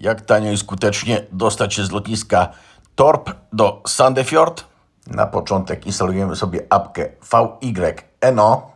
Jak tanio i skutecznie dostać się z lotniska Torp do Sandefjord? Na początek instalujemy sobie apkę VYNO.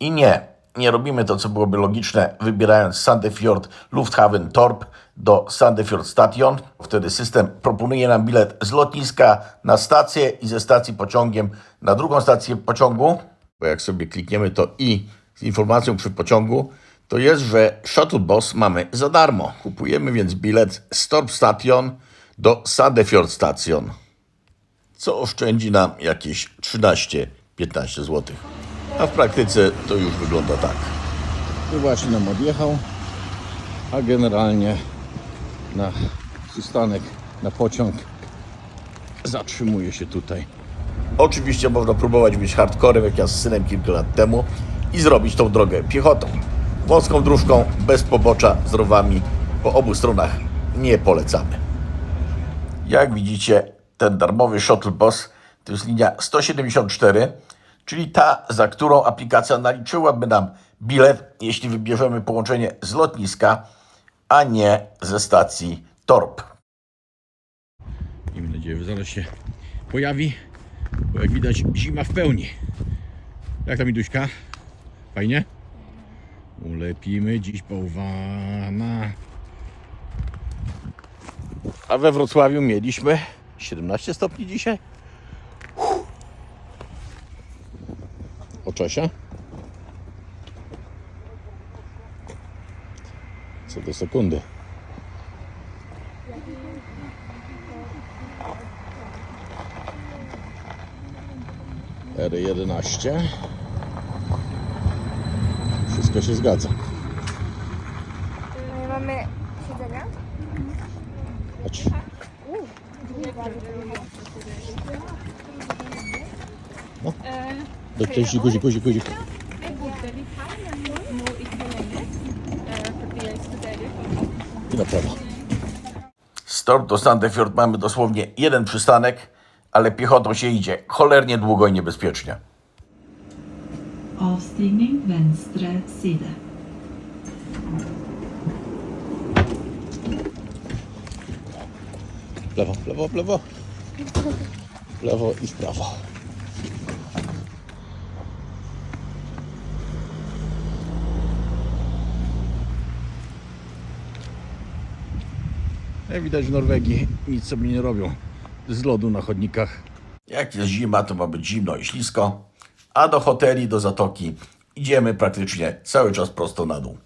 I nie, nie robimy to, co byłoby logiczne, wybierając Sandefjord Lufthaven Torp do Sandefjord Station. Wtedy system proponuje nam bilet z lotniska na stację i ze stacji pociągiem na drugą stację pociągu. Bo jak sobie klikniemy to i z informacją przy pociągu, to jest, że Shuttle Bus mamy za darmo. Kupujemy więc bilet z Torp Station do Sandefjord Station, co oszczędzi nam jakieś 13-15 zł. A w praktyce to już wygląda tak. Tu właśnie nam odjechał, a generalnie na przystanek, na pociąg zatrzymuje się tutaj. Oczywiście można próbować być hardcorem, jak ja z synem kilka lat temu i zrobić tą drogę piechotą. Wąską dróżką, bez pobocza, z rowami po obu stronach nie polecamy. Jak widzicie, ten darmowy shuttle bus to jest linia 174, czyli ta, za którą aplikacja naliczyłaby nam bilet, jeśli wybierzemy połączenie z lotniska, a nie ze stacji Torp. Miejmy nadzieję, że zaraz się pojawi, bo jak widać zima w pełni. Jak tam Iduśka? Fajnie? Ulepimy dziś bałwana. A we Wrocławiu mieliśmy 17 stopni dzisiaj. O czasie? Co do sekundy. R11 Wszystko się zgadza. Nie mamy siedzenia? Chodź. No. Do części guzik, guzik, guzik. I na prawo. Z do Sandefjord mamy dosłownie jeden przystanek, ale piechotą się idzie cholernie długo i niebezpiecznie. Avstigning venstre side. W lewo, w lewo, w lewo. W lewo i w prawo. Jak widać w Norwegii nic sobie nie robią z lodu na chodnikach. Jak jest zima, to ma być zimno i ślisko, a do hoteli, do zatoki idziemy praktycznie cały czas prosto na dół.